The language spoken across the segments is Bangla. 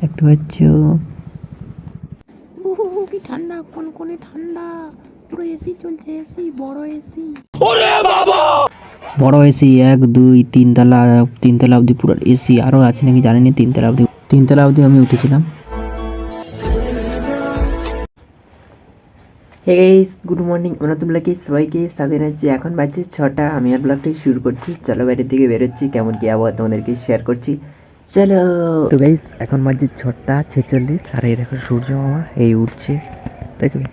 দেখতে পাচ্ছ? কি ঠান্ডা কোন কোনে ঠান্ডা? পুরো এসি চলছে এসি বড় এসি ওরে বাবা! বড় এসি এক দুই তিনতলা তিনতলা অবধি পুরো এসি আরও আছে নাকি জানি না তিনতলা অবধি তিনতলা অবধি আমি উঠেছিলাম। হে গাইস গুড মর্নিং ওরা তোমরাকে সবাইকে সাথে রাখছি এখন বাজছে ছটা আমি আর ব্লগটাই শুরু করছি। চলো বাইরের দিকে বেরোচ্ছি। কেমন কি আবহাওয়া তোমাদেরকে শেয়ার করছি। চলো। তো গাইস এখন বাজছে ছটা ছেচল্লিশ। আর এই দেখো সূর্য মামা এই উঠছে দেখবে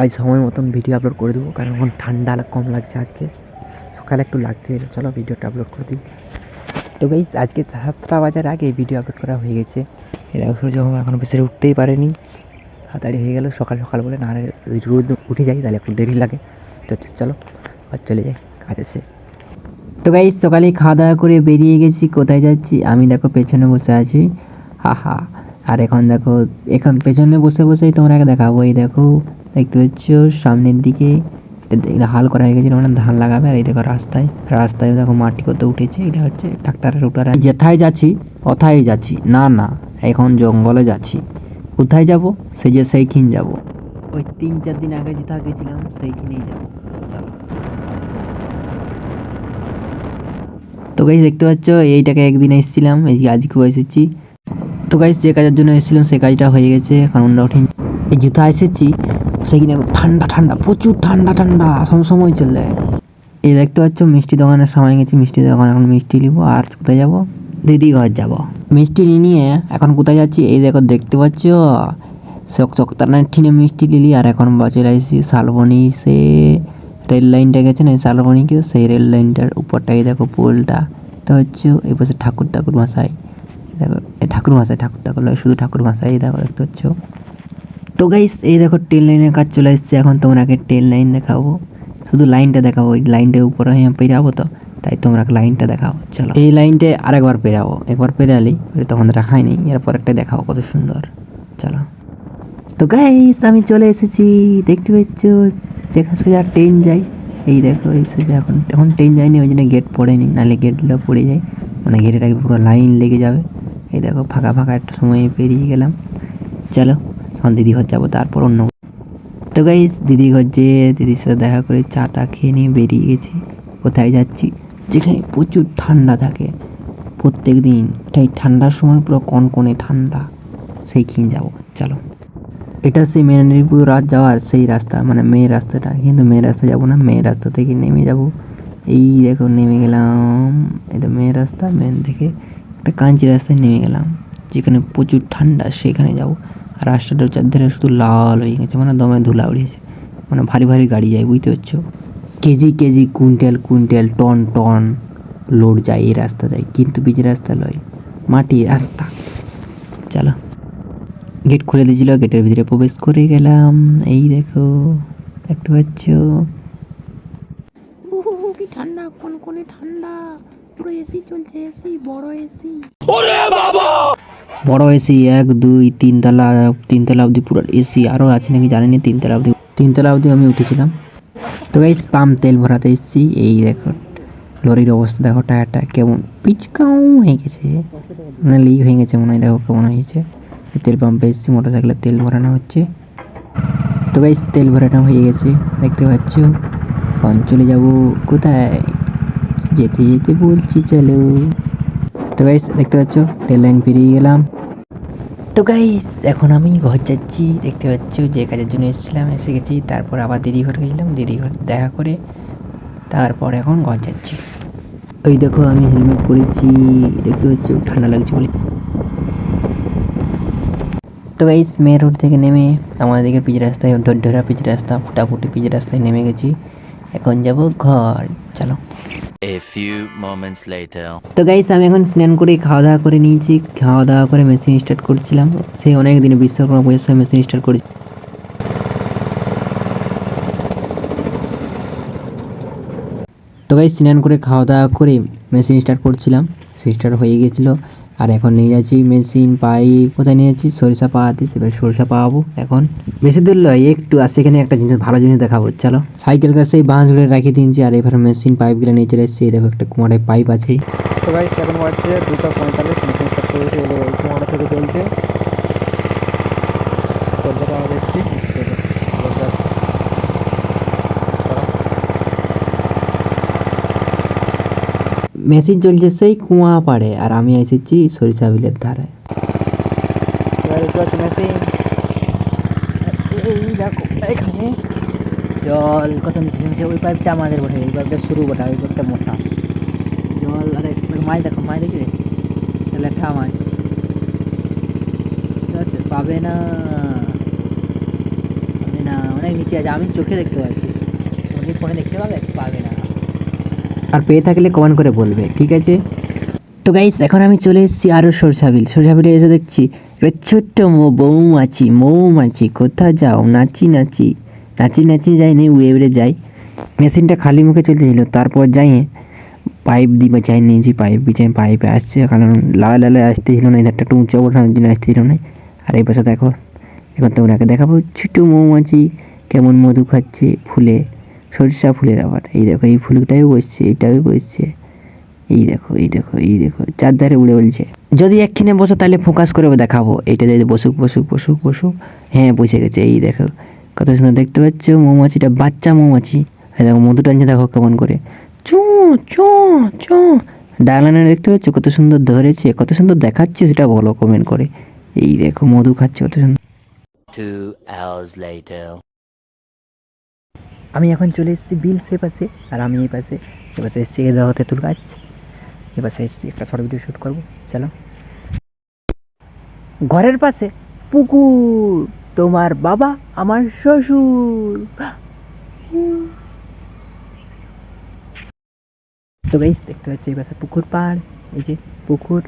আজ সময় মতন ভিডিও আপলোড করে দেবো, কারণ এখন ঠান্ডা কম লাগছে আজকে। সকালে একটু লাগছে, চলো ভিডিওটা আপলোড করে দিই। তো গাইস আজকে সাতটা বাজার আগে ভিডিও আপলোড করা হয়ে গেছে। এরা সূর্য মামা এখনও বেশি উঠতেই পারেনি, তাড়াতাড়ি হয়ে গেল। সকাল সকাল বলে, না রোদ উঠে যাই তাহলে একটু দেরি লাগে। তো চলো আর চলে যাই, কাজ আছে। তো গাইস সকালে খাওয়া দাওয়া করে বেরিয়ে গেছি, কোথায় যাচ্ছি? আমি দেখো পেছনে বসে আছি। হা হা। আর এখন দেখো, এখন পেছনে বসে বসেই তোমরাকে দেখাবো এই দেখো, দেখতে পাচ্ছ, সামনের দিকে এটা হাল করা হয়ে গেছে মানে ধান লাগাবে আর এই দেখো রাস্তায়। রাস্তায় দেখো মাটি কত উঠেছে এটা হচ্ছে ট্রাক্টরের উঠার যেথায় যাচ্ছি অথায় যাচ্ছি। না না, এখন জঙ্গলে যাচ্ছি। কোথায় যাব? সে যে সেইখিন যাব। ওই তিন চার দিন আগে যেটা গেছিলাম, সেইখানেই যাব। চলো। তো গাইস দেখতে পাচ্ছ, এইটাকে একদিন এসেছিলাম, এই আজকেও এসেছি। তো গাইস যে কাজের জন্য এসেছিলাম, সেই কাজটা হয়ে গেছে, এখন উঠিনি এই জুতা এসেছি সেখানে ঠান্ডা ঠান্ডা, প্রচুর ঠান্ডা ঠান্ডা সব সময় চলে। এই দেখতে পাচ্ছ, মিষ্টি দোকানের সময় গেছি, মিষ্টি দোকান, এখন মিষ্টি নিব, আর কোথায় যাব? দিদি ঘর যাব। মিষ্টি নিয়ে, এখন কোথায় যাচ্ছি? এই দেখো, দেখতে পাচ্ছ? চক চকতানার ঠিনে মিষ্টি লিলি আর এখন বা চলে আসছি শালবনি, সে রেল লাইনটা গেছে না শালবনিকে সেই রেল লাইনটার উপরটাই দেখো পোলটা। তো হচ্ছে এই পাশে ঠাকুর ঠাকুর মশাই। দেখো ঠাকুর মশাই, ঠাকুর ঠাকুর, শুধু ঠাকুর এই দেখো, দেখতে পাচ্ছ? তো গাইস এই দেখো ট্রেন লাইনের কাজ চলে এসেছে, এখন তোমাকে ট্রেন লাইন দেখাবো। শুধু লাইনটা দেখাবো ওই লাইনটার উপরে আমি পেরাবো তো, তাই তোমরা লাইনটা দেখাও চলো। এই লাইনটা আরেকবার পেরাবো, একবার পেরালি তখন দেখাই নেই, এরপর একটা দেখাও কত সুন্দর, চলো। তো গাইস আমি চলে এসেছি, দেখতে পাচ্ছ, যেখানে সোজা ট্রেন যাই এই দেখো, এই সোজা এখন এখন ট্রেন যায়নি, ওই জন্য গেট পড়েনি, নাহলে গেটগুলো পড়ে যায় মানে আগে পুরো লাইন লেগে যাবে। এই দেখো, ফাঁকা ফাঁকা একটা সময় পেরিয়ে গেলাম, চলো। এখন দিদি ঘর যাব, তারপর অন্য তো গাইস দিদি ঘর যেয়ে দিদির সাথে দেখা করে চা টা খেয়ে নিয়ে বেরিয়ে গেছি, কোথায় যাচ্ছি? যেখানে প্রচুর ঠান্ডা থাকে। প্রত্যেক দিন তাই ঠান্ডার সময় পুরো কনকনে ঠান্ডা সেইখানে যাব, চলো। এটা সেই মেদিনীপুর রাত যাওয়ার সেই রাস্তা মানে মেয়ের রাস্তাটা, কিন্তু মেয়ের রাস্তা যাব না মেয়ের রাস্তা থেকে নেমে যাব। এই দেখো নেমে গেলাম এটা মেয়ের রাস্তা মেন থেকে একটা কাঞ্চি রাস্তায় নেমে গেলাম। যেখানে প্রচুর ঠান্ডা, সেখানে যাব। রাস্তাটার চারধারে শুধু লাল হয়ে গেছে মানে দমে ধুলা উড়িয়েছে মানে ভারী ভারী গাড়ি যায় বুঝতে পারছ? KG KG quintal quintal ton ton load যায় এই রাস্তাটায়। কিন্তু বীজ রাস্তা লয় মাটি রাস্তা। চলো গেট খুলে দিয়েছিল গেটের ভিতরে প্রবেশ করে গেলাম। এই দেখো দেখতে পাচ্ছ? কি ঠান্ডা কোন কোনে ঠান্ডা। পুরো এসি চলছে এসি বড় এসি বড় এসি এক, দুই, তিনতলা তিনতলা অবধি পুরো এসি আরও আছে নাকি জানি না তিনতলা অবধি। তিনতলা অবধি আমি উঠেছিলাম। তো গাইস পাম্প তেল ভরাতে এসেছি। এই দেখো, লরির অবস্থা দেখো, টায়ারটা কেমন পিচকাও হয়ে গেছে। মানে লিক হয়ে গেছে মনে হয়, দেখো কেমন হয়েছে। তেল পাম্পে এসেছি মোটর সাইকেলে তেল ভরানো হচ্ছে। তো গাইস তেল ভরানো হয়ে গেছে, দেখতে পাচ্ছ। এখন চলে যাব কোথায়? যেতে যেতে বলছি, চলো। তো গাইস দেখতে পাচ্ছ? রেল লাইন পেরিয়ে গেলাম। তো গাইস এখন আমি ঘর যাচ্ছি। দেখতে পাচ্ছ যে কাজের জন্য এসেছিলাম, এসে গেছি। তারপর আবার দিদি ঘর গেছিলাম। দিদি ঘর দেখা করে তারপর এখন ঘর যাচ্ছি। ওই দেখো, আমি হেলমেট পরেছি। দেখতে পাচ্ছ, ঠান্ডা লাগছে বলে। তো গাইস মে রোড থেকে নেমে আমাদের দিকে পিচ রাস্তায় ঢোঢরা পিচ রাস্তা, ফুটাফুটি পিচ রাস্তায় নেমে গেছি। এখন যাব ঘর চলো। A few moments later. তো গাইস আমি এখন স্নান করে খাওয়া দাওয়া করে নিয়েছি খাওয়া দাওয়া করে মেশিন স্টার্ট করছিলাম। সেই অনেক দিনে বিশ্বকর্মা পুজোর সময় মেশিন স্টার্ট করেছি। তো গাইস স্নান করে খাওয়া দাওয়া করে মেশিন স্টার্ট করছিলাম। স্টার্ট হয়ে গেছিল। আর এখন নিয়ে যাচ্ছি মেশিন, পাইপ, কোথায় নিয়ে যাচ্ছি? সরিষা পাওয়াতে সেবার সরিষা পাওয়াবো এখন। মেশিন দূর একটু আর সেখানে একটা জিনিস, ভালো জিনিস দেখাবো, চলো। সাইকেল কাছে বাঁশ ধরে রাখিয়ে দিয়েছি আর এবার মেশিন, পাইপগুলো নিয়ে চলে এসেছি। এই দেখো একটা কুমারের পাইপ আছে। তো ভাই এখন বাজছে দুটো পঁয়তাল্লিশ মেশিন স্টার্ট করেছে এই কুমারটা থেকে চলছে কলকাতা আমরা এসেছি বসে আছি। চলো। মেশিন চলছে সেই কুয়া পাড়ে আর আমি এসেছি সরিষা বিলের ধারে। একটু দেখো এখানে জল কত নিচে ওই পাইপটা আমাদের বটে এই পাইপটা শুরু বটে ওই পাইপটা মোটা। জল আরে মাছ দেখো মাছ দেখবে লেখা মাছ। ঠিক আছে, পাবে না পাবে না অনেক নিচে আছে আমি চোখে দেখতে পাচ্ছি। তুমি ফোনে দেখতে পাবে পাবে না। আর পেয়ে থাকলে কমেন্ট করে বলবে, ঠিক আছে? তো গাইস এখন আমি চলে এসেছি আরও সরষাবিল। সরষাবিলে এসে দেখছি একটা ছোট্ট মৌ মৌমাছি, কোথায় যাও? নাচি নাচি। নাচি নাচি যাইনি উড়ে যাই। মেশিনটা খালি মুখে চলতেছিল তারপর যাই পাইপ দিয়ে বাঁচাই নিয়েছি পাইপ বিছাই পাইপে আসছে, কারণ লাল, লালে আসতেছিল না একটু উঁচু ওঠানোর জন্য আসতেছিল না। আর এই পাশে দেখো, এখন তোমরাকে দেখাবো ছোট মৌমাছি কেমন মধু খাচ্ছে ফুলে। সরিষা ফুলের আবার এই দেখো, এই ফুলটাও বসছে এটাও বসছে। এই দেখো এই দেখো এই দেখো, চারধারে উড়ে বলছে। যদি একখানে বসো তাহলে ফোকাস করে দেখাবো। এইটা যদি বসুক বসুক বসুক বসুক। হ্যাঁ বসে গেছে, এই দেখো। কত সুন্দর দেখতে পাচ্ছ, মৌমাছিটা, বাচ্চা মৌমাছি। এই দেখো, মধু টানছে, দেখো কেমন করে। চু চু চু। ডায়লানে দেখতে পাচ্ছ, কত সুন্দর ধরেছে, কত সুন্দর দেখাচ্ছে, সেটা বলো কমেন্ট করে। এই দেখো, মধু খাচ্ছে, কত সুন্দর। Two hours later. আমি এখন চলে এসেছি বিল সে পাশে আর আমি এই পাশে এ পাশে এসেছি দেখো তেঁতুল গাছ। এ পাশে এসেছি একটা শর্ট ভিডিও শ্যুট করব। চলো। ঘরের পাশে পুকুর তোমার বাবা আমার শ্বশুর। তো গাইস দেখতে পাচ্ছি এই পাশে পুকুর পাড় এই যে পুকুর।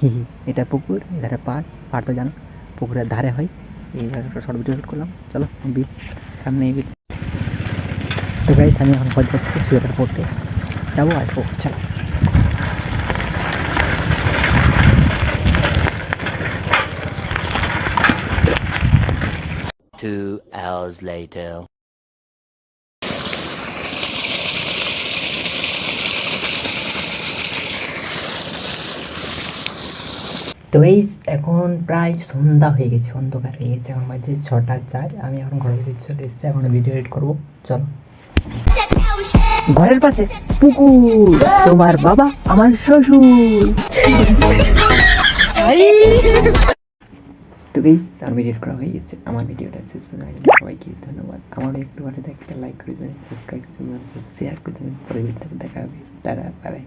হি হি, এটা পুকুর এধারে পাড় পাড় তো জানো পুকুরের ধারে হয়। এইভাবে একটা শর্ট ভিডিও শ্যুট করলাম। চলো বিল সামনে এই বিল তো গাইস আমি এখন পথ যাচ্ছি সোয়েটার পরতে যাব আসব চলো। Two hours later. তো এই এখন প্রায় সন্ধ্যা হয়ে গেছে অন্ধকার হয়ে গেছে। এখন বাজে ছটা চার আমি এখন ঘরের ভিতরে চলে এসেছি এখন ভিডিও এডিট করব। চলো। ঘরের পাশে পুকুর। তোমার বাবা আমার শ্বশুর। তো করা হয়ে গেছে। আমার ভিডিওটা শেষ পর্যন্ত সবাইকে ধন্যবাদ। আমার একটু ভালো দেখতে লাইক করে দেবেন সাবস্ক্রাইব করে দেবেন শেয়ার করে দেবেন। পরে দেখা হবে। তারা বাই